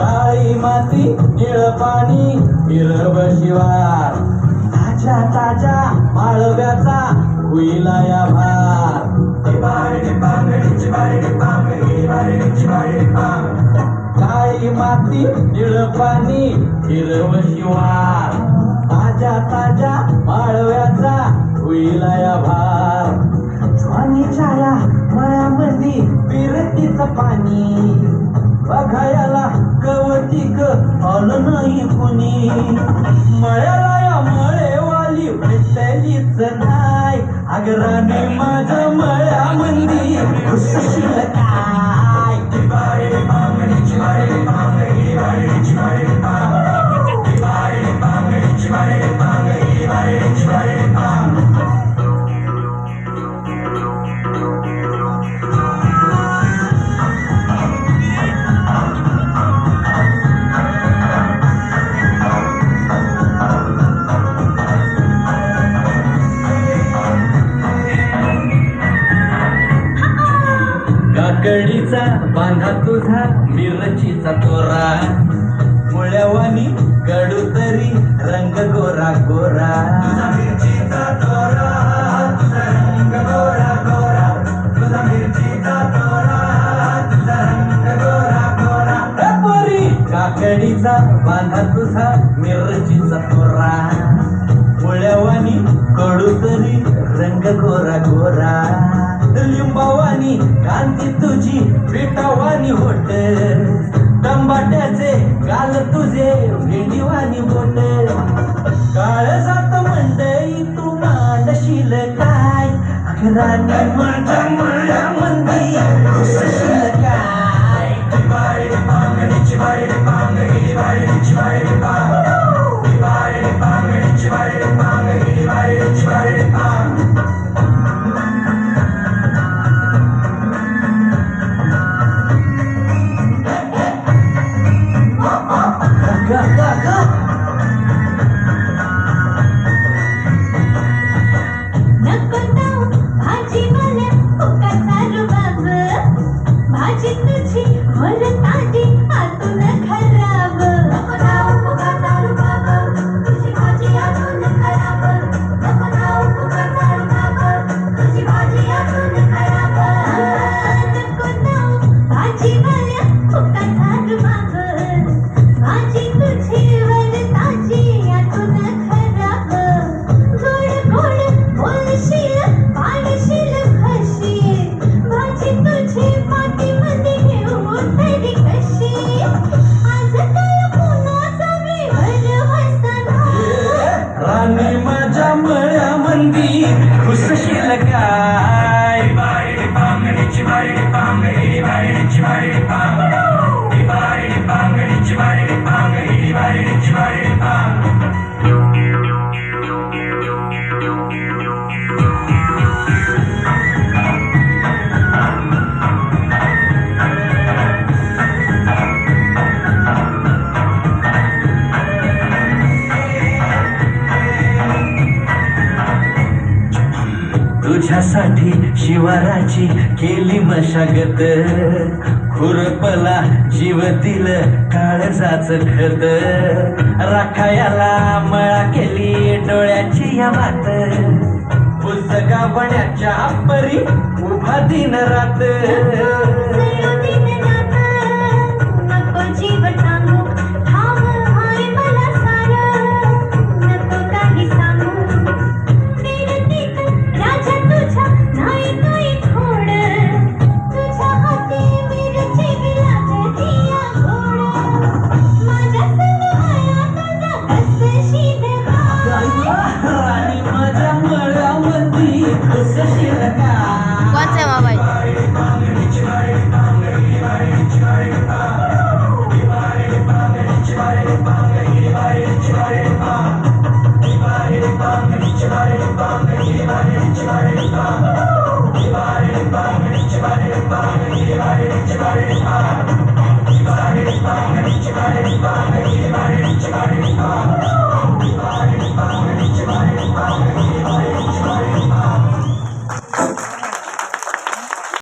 काळी माती निळ पाणी हिरव शिवार ताज्या ताज्या माळव्याचा हुईला या भार. काळी माती निळ पाणी हिरव शिवार ताज्या ताज्या माळव्याचा हुईला विरतीचं पाणी. बघायला कवती ग आलं नाही कुणी. मळ्याला या मळेवाली भेटलीच नाही. अगराने माझ्या मळ्यामध्ये काकडीचा बांधा तुझा मिरचीचा तोरा. मुळ्यावानी कडू तरी रंग गोरा गोरा. मिरचीचा तोरा तुझा रंग गोरा गोरा. तुझा मिरचीचा तोरा तुझा रंग गोरा गोरा. ए पोरी काकडीचा बांधा तुझा मिरचीचा तोरा. मुळ्यावानी कडू तरी रंग गोरा गोरा. लिंबावानी कांती तुझी पिठावानी होट टमाट्याचे काल तुझे भेंडीवानी बोट काळ जात मंडई तू मांडशील काय? अकराने माझ्या भाजी तुझी भर ताजी आतून मळ्यामंदी घुसशील काय तुझ्यासाठी शिवाराची केली मशागत. खुरपला जीव दिल काळजाच खत. राखायाला मळा केली डोळ्याची या मात पुस्तका बण्याच्या परी उभा दिन रात. Bye.